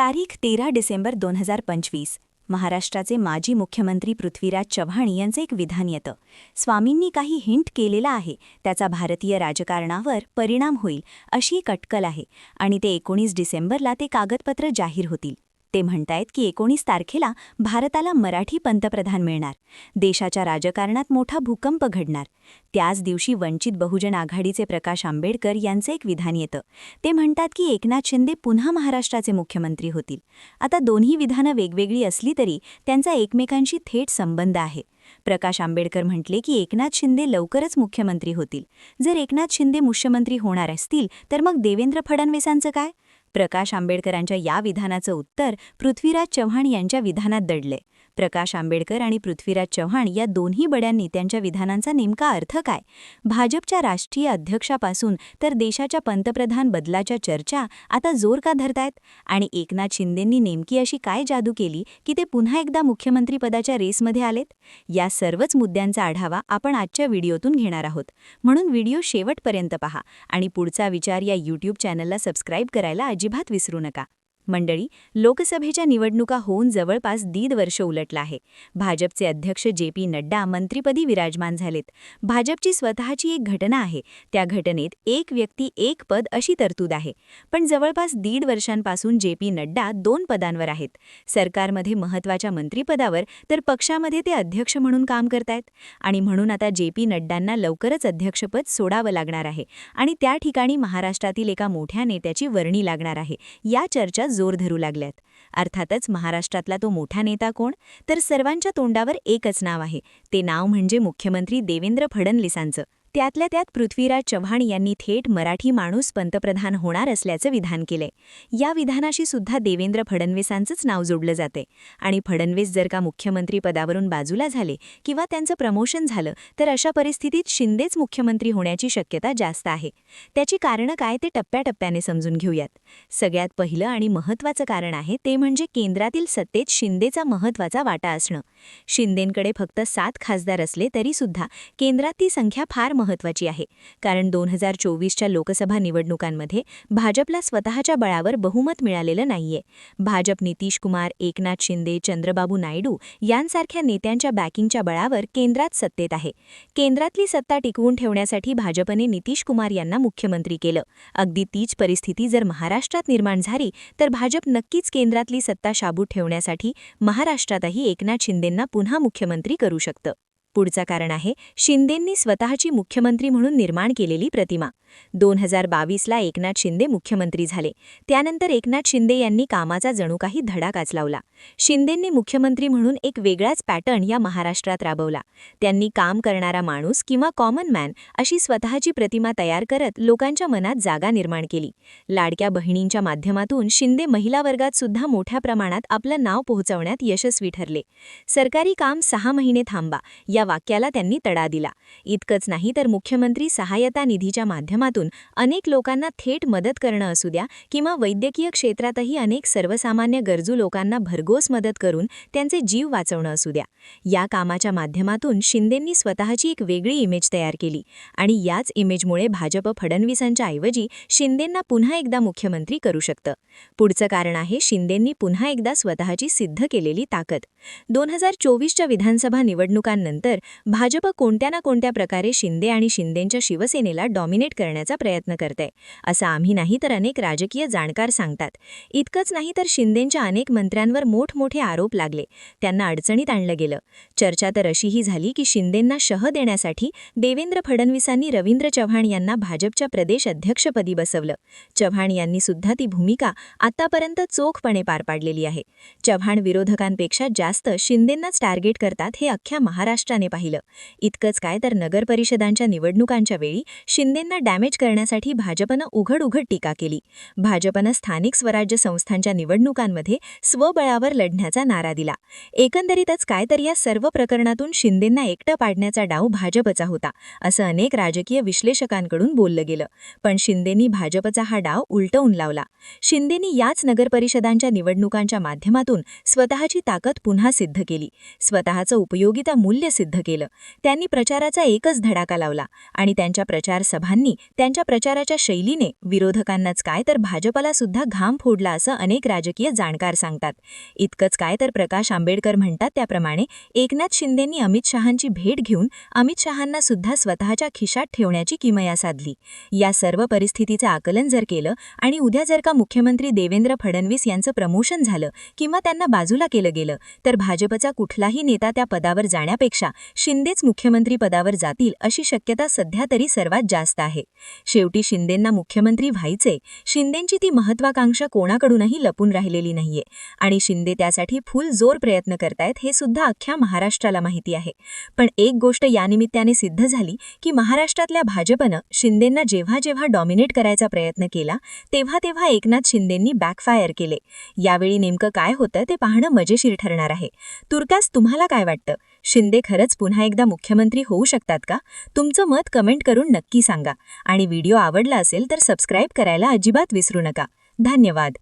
तारीख तेरा डिसेंबर दोन हजार पंचवीस. महाराष्ट्राचे माजी मुख्यमंत्री पृथ्वीराज चव्हाण यांचं एक विधान येतं. स्वामींनी काही हिंट केलेला आहे. त्याचा भारतीय राजकारणावर परिणाम होईल अशी एक अटकल आहे आणि ते एकोणीस डिसेंबरला ते कागदपत्र जाहीर होतील. ते म्हणतायत की एकोणीस तारखेला भारताला मराठी पंतप्रधान मिळणार. देशाच्या राजकारणात मोठा भूकंप घडणार. त्याच दिवशी वंचित बहुजन आघाडीचे प्रकाश आंबेडकर यांचं एक विधान येतं. ते म्हणतात की एकनाथ शिंदे पुन्हा महाराष्ट्राचे मुख्यमंत्री होतील. आता दोन्ही विधानं वेगवेगळी असली तरी त्यांचा एकमेकांशी थेट संबंध आहे. प्रकाश आंबेडकर म्हटले की एकनाथ शिंदे लवकरच मुख्यमंत्री होतील. जर एकनाथ शिंदे मुख्यमंत्री होणार असतील तर मग देवेंद्र फडणवीसांचं काय? प्रकाश आंबेडकरांच्या या विधानाचं उत्तर पृथ्वीराज चव्हाण यांच्या विधानात दडले. प्रकाश आंबेडकर आणि पृथ्वीराज चव्हाण या दोन्ही बड्यांनी त्यांच्या विधानांचा नेमका अर्थ काय? भाजपच्या राष्ट्रीय अध्यक्षापासून तर देशाच्या पंतप्रधान बदलाच्या चर्चा आता जोर का धरतायत? आणि एकनाथ शिंदेंनी नेमकी अशी काय जादू केली की ते पुन्हा एकदा मुख्यमंत्रीपदाच्या रेसमध्ये आलेत? या सर्वच मुद्द्यांचा आढावा आपण आजच्या व्हिडिओतून घेणार आहोत. म्हणून व्हिडिओ शेवटपर्यंत पहा आणि पुढचा विचार या यूट्यूब चॅनलला सबस्क्राईब करायला अजिबात विसरू नका. मंडळी लोकसभेच्या निवडणुका होऊन जवळपास दीड वर्ष उलटलं आहे. भाजपचे अध्यक्ष जे पी नड्डा मंत्रिपदी विराजमान झालेत. भाजपची स्वतःची एक घटना आहे. त्या घटनेत एक व्यक्ती एक पद अशी तरतूद आहे. पण जवळपास दीड वर्षांपासून जे पी नड्डा दोन पदांवर आहेत. सरकारमध्ये महत्त्वाच्या मंत्रीपदावर तर पक्षामध्ये ते अध्यक्ष म्हणून काम करतायत. आणि म्हणून आता जे पी नड्डांना लवकरच अध्यक्षपद सोडावं लागणार आहे. आणि त्या ठिकाणी महाराष्ट्रातील एका मोठ्या नेत्याची वर्णी लागणार आहे. या चर्चा जोर धरू लागल्यात. अर्थातच महाराष्ट्रातला तो मोठा नेता कोण? तर सर्वांच्या तोंडावर एकच नाव आहे. ते नाव म्हणजे मुख्यमंत्री देवेंद्र फडणवीसांचं. त्यातल्या त्यात पृथ्वीराज चव्हाण यांनी थेट मराठी माणूस पंतप्रधान होणार असल्याचं विधान केलंय या विधानाशी सुद्धा देवेंद्र फडणवीसांचंच नाव जोडलं जाते. आणि फडणवीस जर का मुख्यमंत्री पदावरून बाजूला झाले किंवा त्यांचं प्रमोशन झालं तर अशा परिस्थितीत शिंदेच मुख्यमंत्री होण्याची शक्यता जास्त आहे. त्याची कारणं काय ते टप्प्याटप्प्याने समजून घेऊयात. सगळ्यात पहिलं आणि महत्त्वाचं कारण आहे ते म्हणजे केंद्रातील सत्तेत शिंदेचा महत्त्वाचा वाटा असणं. शिंदेंकडे फक्त सात खासदार असले तरीसुद्धा केंद्रात ती संख्या फार महत्त्वाची आहे. कारण दोन हजार चोवीसच्या लोकसभा निवडणुकांमध्ये भाजपला स्वतःच्या बळावर बहुमत मिळालेलं नाहीये. भाजप नितीश कुमार एकनाथ शिंदे चंद्रबाबू नायडू यांसारख्या नेत्यांच्या बॅकिंगच्या बळावर केंद्रात सत्तेत आहे. केंद्रातली सत्ता टिकवून ठेवण्यासाठी भाजपने नितीश कुमार यांना मुख्यमंत्री केलं. अगदी तीच परिस्थिती जर महाराष्ट्रात निर्माण झाली तर भाजप नक्कीच केंद्रातली सत्ता शाबूत ठेवण्यासाठी महाराष्ट्रातही एकनाथ शिंदेंना पुन्हा मुख्यमंत्री करू शकतं. पुढचं कारण आहे शिंदेंनी स्वतःची मुख्यमंत्री म्हणून निर्माण केलेली प्रतिमा. दोन हजार बावीसला एकनाथ शिंदे मुख्यमंत्री झाले. त्यानंतर एकनाथ शिंदे यांनी कामाचा जणू काही धडाकाच लावला शिंदेंनी मुख्यमंत्री म्हणून एक वेगळाच पॅटर्न या महाराष्ट्रात राबवला. त्यांनी काम करणारा माणूस किंवा कॉमन मॅन अशी स्वतःची प्रतिमा तयार करत लोकांच्या मनात जागा निर्माण केली. लाडक्या बहिणींच्या माध्यमातून शिंदे महिला वर्गात सुद्धा मोठ्या प्रमाणात आपलं नाव पोहोचवण्यात यशस्वी ठरले. सरकारी काम सहा महिने थांबा या या वाक्याला त्यांनी तडा दिला. इतकंच नाही तर मुख्यमंत्री सहायता निधीच्या माध्यमातून अनेक लोकांना थेट मदत करणं असू द्या किंवा वैद्यकीय क्षेत्रातही अनेक सर्वसामान्य गरजू लोकांना भरघोस मदत करून त्यांचे जीव वाचवणं असू द्या. या कामाच्या माध्यमातून शिंदेंनी स्वतःची एक वेगळी इमेज तयार केली आणि याच इमेजमुळे भाजप फडणवीसांच्या ऐवजी शिंदेंना पुन्हा एकदा मुख्यमंत्री करू शकतं. पुढचं कारण आहे शिंदेंनी पुन्हा एकदा स्वतःची सिद्ध केलेली ताकद. दोन हजार चोवीसच्या विधानसभा निवडणुकांनंतर भाजप कोणत्या ना कोणत्या प्रकारे शिंदे आणि शिंदेंच्या शिवसेनेला डॉमिनेट करण्याचा प्रयत्न करते असं आम्ही नाही तर अनेक राजकीय जाणकार सांगतात. इतकंच नाही तर शिंदेंच्या अनेक मंत्र्यांवर मोठमोठे आरोप लागले. त्यांना अडचणीत आणलं गेलं. चर्चा तर अशीही झाली की शिंदेंना शह देण्यासाठी देवेंद्र फडणवीसांनी रवींद्र चव्हाण यांना भाजपच्या प्रदेश अध्यक्षपदी बसवलं. चव्हाण यांनी सुद्धा ती भूमिका आतापर्यंत चोखपणे पार पाडलेली आहे. चव्हाण विरोधकांपेक्षा जास्त शिंदेंनाच टार्गेट करतात हे अख्ख्या महाराष्ट्राने पाहिलं. इतकंच काय तर नगर परिषदांच्या निवडणुकांच्या वेळी शिंदेंना डॅमेज करण्यासाठी भाजपनं उघड उघड टीका केली. भाजपनं स्थानिक स्वराज्य संस्थांच्या निवडणुकांमध्ये स्वबळावर लढण्याचा नारा दिला. एकंदरीतच काय तर या सर्व प्रकरणातून शिंदेंना एकटं पाडण्याचा डाव भाजपचा होता असं अनेक राजकीय विश्लेषकांकडून बोललं गेलं. पण शिंदेंनी भाजपचा हा डाव उलटवून लावला. शिंदेंनी याच नगरपरिषदांच्या निवडणुकांच्या माध्यमातून स्वतःची ताकद पुन्हा सिद्ध केली. स्वतःचं उपयोगिता मूल्य सिद्ध सिद्ध केलं. त्यांनी प्रचाराचा एकच धडाका लावला आणि त्यांच्या प्रचार सभांनी त्यांच्या प्रचाराच्या शैलीने विरोधकांनाच काय तर भाजपला सुद्धा घाम फोडला असं अनेक राजकीय जाणकार सांगतात. इतकंच काय तर प्रकाश आंबेडकर म्हणतात त्याप्रमाणे एकनाथ शिंदेंनी अमित शहांची भेट घेऊन अमित शहांना सुद्धा स्वतःच्या खिशात ठेवण्याची किमया साधली. या सर्व परिस्थितीचं आकलन जर केलं आणि उद्या जर का मुख्यमंत्री देवेंद्र फडणवीस यांचं प्रमोशन झालं किंवा त्यांना बाजूला केलं गेलं तर भाजपचा कुठलाही नेता त्या पदावर जाण्यापेक्षा शिंदेच मुख्यमंत्री पदावर जातील अशी शक्यता सध्या तरी सर्वात जास्त आहे. शेवटी शिंदेंना मुख्यमंत्री व्हायचे शिंदेंची ती महत्वाकांक्षा कोणाकडूनही लपून राहिलेली नाहीये आणि शिंदे त्यासाठी फुल जोर प्रयत्न करतायत हे सुद्धा अख्ख्या महाराष्ट्राला माहिती आहे. पण एक गोष्ट यानिमित्ताने सिद्ध झाली की महाराष्ट्रातल्या भाजपनं शिंदेंना जेव्हा जेव्हा डॉमिनेट करायचा प्रयत्न केला तेव्हा तेव्हा एकनाथ शिंदेंनी बॅकफायर केले. यावेळी नेमकं काय होतं ते पाहणं मजेशीर ठरणार आहे. तुर्कास तुम्हाला काय वाटतं? शिंदे खरंच पुन्हा एकदा मुख्यमंत्री होऊ शकतात का? तुमचं मत कमेंट करून नक्की सांगा. आणि व्हिडिओ आवडला असेल तर सबस्क्राईब करायला अजिबात विसरू नका. धन्यवाद.